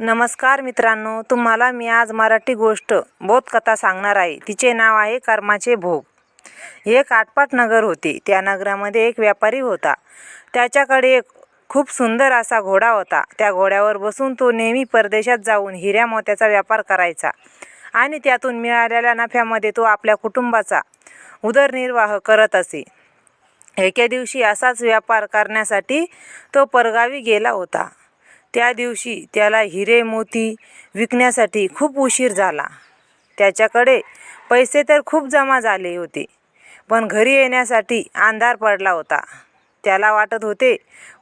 नमस्कार मित्रांनो तुम्हाला मी आज मराठी गोष्ट बोधकथा सांगणार आहे. तिचे नाव आहे कर्माचे भोग. एक आटपाट नगर होते. त्या नगरामध्ये एक व्यापारी होता. त्याच्याकडे एक खूप सुंदर असा घोडा होता. त्या घोड्यावर बसून तो नेहमी परदेशात जाऊन हिऱ्या मोत्याचा व्यापार करायचा आणि त्यातून मिळालेल्या नफ्यामध्ये तो आपल्या कुटुंबाचा उदरनिर्वाह करत असे. एके दिवशी असाच व्यापार करण्यासाठी तो परगावी गेला होता. त्या दिवशी त्याला हिरे मोती विकण्यासाठी खूप उशीर झाला. त्याच्याकडे पैसे तर खूप जमा झाले होते पण घरी येण्यासाठी अंधार पडला होता. त्याला वाटत होते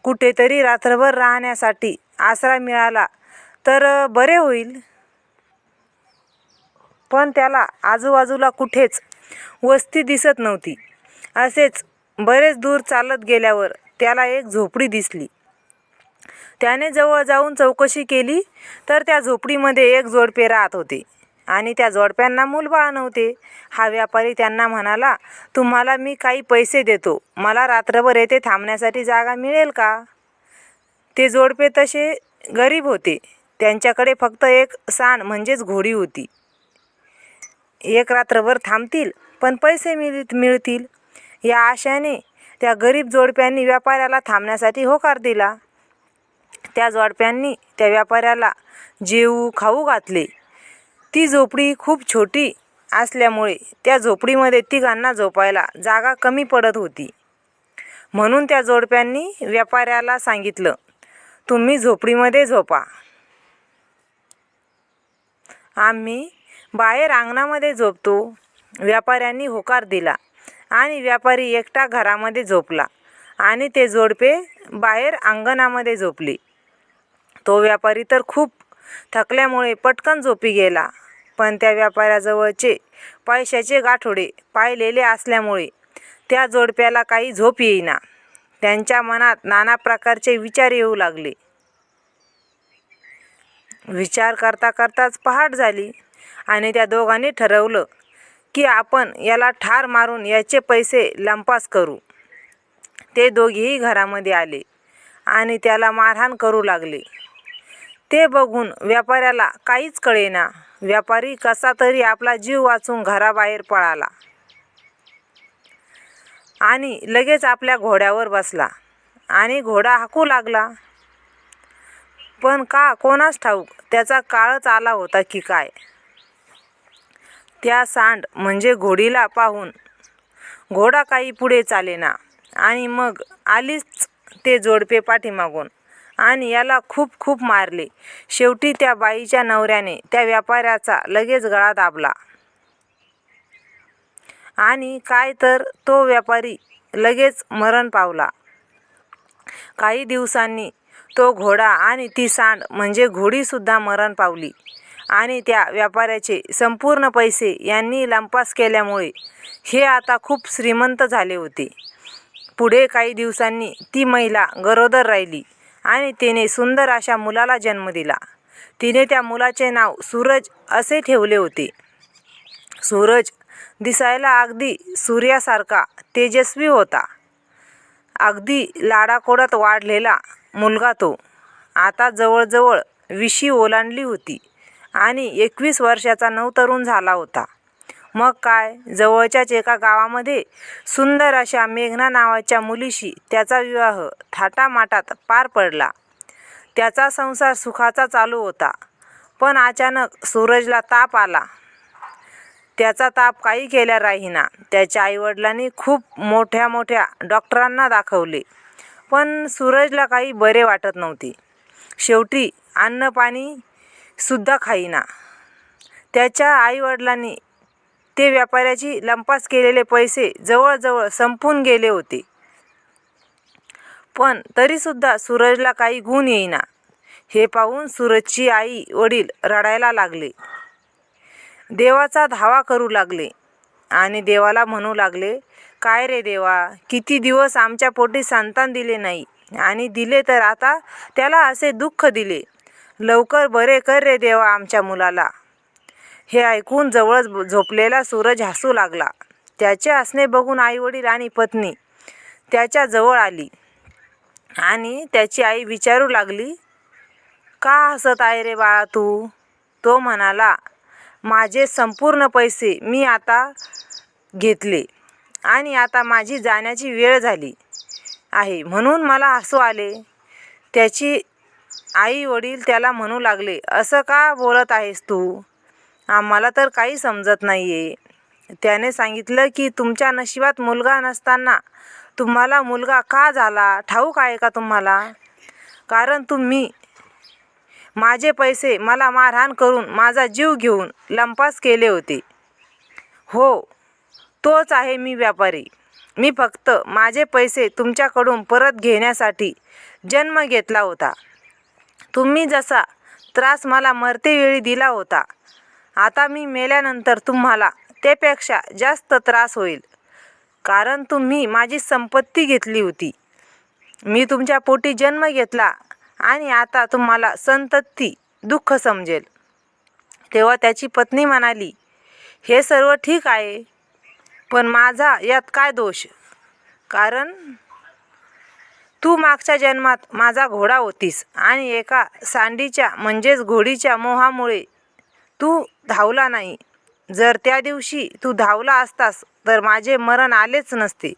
कुठेतरी रात्रभर राहण्यासाठी आसरा मिळाला तर बरे होईल. पण त्याला आजूबाजूला कुठेच वस्ती दिसत नव्हती. असेच बरेच दूर चालत गेल्यावर त्याला एक झोपडी दिसली. त्याने जवळ जाऊन चौकशी केली तर त्या झोपडीमध्ये एक जोडपे राहत होते. आणि त्या जोडप्यांना मूलबाळ नव्हते. हा व्यापारी त्यांना म्हणाला तुम्हाला मी काही पैसे देतो. मला रात्रभर येथे थांबण्यासाठी जागा मिळेल का? ते जोडपे तसे गरीब होते. त्यांच्याकडे फक्त एक सांड म्हणजेच घोडी होती. एक रात्रभर थांबतील पण पैसे मिळ मिळतील. या आशाने त्या गरीब जोडप्यांनी व्यापाऱ्याला थांबण्यासाठी होकार दिला. त्या जोडप्यांनी त्या व्यापाऱ्याला जेवू खाऊ घातले. ती झोपडी खूप छोटी असल्यामुळे त्या झोपडीमध्ये तिघांना झोपायला जागा कमी पडत होती. म्हणून त्या जोडप्यांनी व्यापाऱ्याला सांगितलं तुम्ही झोपडीमध्ये झोपा. आम्ही बाहेर अंगणामध्ये झोपतो. व्यापाऱ्यांनी होकार दिला आणि व्यापारी एकटा घरामध्ये झोपला आणि ते जोडपे बाहेर अंगणामध्ये झोपले. तो व्यापारी तर खूप थकल्यामुळे पटकन झोपी गेला. पण त्या व्यापाऱ्याजवळचे पैशाचे गाठोडे पाहिलेले असल्यामुळे त्या जोडप्याला काही झोप येईना. त्यांच्या मनात नाना प्रकारचे विचार येऊ लागले. विचार करता करताच पहाट झाली आणि त्या दोघांनी ठरवलं की आपण याला ठार मारून याचे पैसे लंपास करू. ते दोघेही घरामध्ये आले आणि त्याला मारहाण करू लागले. ते बघून व्यापाऱ्याला काहीच कळेना. व्यापारी कसा तरी आपला जीव वाचून घराबाहेर पळाला. आणि लगेच आपल्या घोड्यावर बसला. आणि घोडा हाकू लागला. पण का कोणास ठाऊक त्याचा काळच आला होता की काय? त्या सांड म्हणजे घोडीला पाहून घोडा काही पुढे चालेना. आणि मग आलीच ते जोडपे पाठीमागून. आणि याला खूप खूप मारले. शेवटी त्या बाईच्या नवऱ्याने त्या व्यापाऱ्याचा लगेच गळा दाबला. आणि काय तर तो व्यापारी लगेच मरण पावला. काही दिवसांनी तो घोडा आणि ती सांड म्हणजे घोडीसुद्धा मरण पावली. आणि त्या व्यापाऱ्याचे संपूर्ण पैसे यांनी लंपास केल्यामुळे हे आता खूप श्रीमंत झाले होते. पुढे काही दिवसांनी ती महिला गरोदर राहिली. आणि तिने सुंदर अशा मुलाला जन्म दिला. तिने त्या मुलाचे नाव सूरज असे ठेवले होते. सूरज दिसायला अगदी सूर्यासारखा तेजस्वी होता. अगदी लाडाकोडात वाढलेला मुलगा तो आता जवळजवळ विशी ओलांडली होती आणि एकवीस वर्षाचा नवतरुण झाला होता. मग काय? जवळच्याच एका गावामध्ये सुंदर अशा मेघना नावाच्या मुलीशी त्याचा विवाह थाटामाटात पार पडला. त्याचा संसार सुखाचा चालू होता. पण अचानक सूरजला ताप आला. त्याचा ताप काही केल्या राहीना. त्याच्या आईवडिलांनी खूप मोठ्या मोठ्या डॉक्टरांना दाखवले. पण सूरजला काही बरे वाटत नव्हते. शेवटी अन्न खाईना. त्याच्या आईवडिलांनी ते व्यापाऱ्याची लंपास केलेले पैसे जवळजवळ संपून गेले होते. पण तरीसुद्धा सूरजला काही गुण येईना. हे पाहून सूरजची आई वडील रडायला लागले. देवाचा धावा करू लागले आणि देवाला म्हणू लागले काय रे देवा किती दिवस आमच्या पोटी संतान दिले नाही आणि दिले तर आता त्याला असे दुःख दिले. लवकर बरे कर रे देवा आमच्या मुलाला. हे ऐकून जवळच झोपलेला सूरज हसू लागला. त्याचे हसणे बघून आईवडील आणि पत्नी त्याच्याजवळ आली. आणि त्याची आई विचारू लागली का हसत आहे रे बाळा तू? तो म्हणाला माझे संपूर्ण पैसे मी आता घेतले आणि आता माझी जाण्याची वेळ झाली आहे. म्हणून मला हसू आले. त्याची आई वडील त्याला म्हणू लागले असं का बोलत आहेस तू? आम्हाला तर काही समजत नाही आहे त्याने सांगितलं की तुमच्या नशिबात मुलगा नसताना तुम्हाला मुलगा का झाला? ठाऊक आहे का तुम्हाला? कारण तुम्ही माझे पैसे मला मारहाण करून माझा जीव घेऊन लंपास केले होते. हो तोच आहे मी व्यापारी. मी फक्त माझे पैसे तुमच्याकडून परत घेण्यासाठी जन्म घेतला होता. तुम्ही जसा त्रास मला मरतेवेळी दिला होता आता मी मेल्यानंतर तुम्हाला त्यापेक्षा जास्त त्रास होईल. कारण तुम्ही माझी संपत्ती घेतली होती. मी तुमच्या पोटी जन्म घेतला आणि आता तुम्हाला संतती दुःख समजेल. तेव्हा त्याची पत्नी म्हणाली हे सर्व ठीक आहे पण माझा यात काय दोष? कारण तू मागच्या जन्मात माझा घोडा होतीस आणि एका सांडीच्या म्हणजेच घोडीच्या मोहामुळे तू धावला नाही. जर त्या दिवशी तू धावला असतास तर माझे मरण आलेच नसते.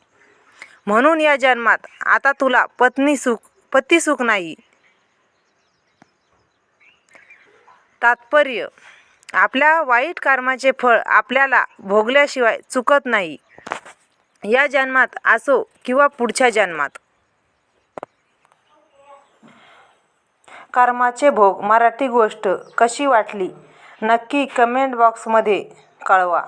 म्हणून या जन्मात आता तुला पत्नी सुख पती सुख नाही. तात्पर्य आपल्या वाईट कर्माचे फळ आपल्याला भोगल्याशिवाय चुकत नाही. या जन्मात असो किंवा पुढच्या जन्मात. कर्माचे भोग मराठी गोष्ट कशी वाटली? नक्की कमेंट बॉक्समध्ये कळवा.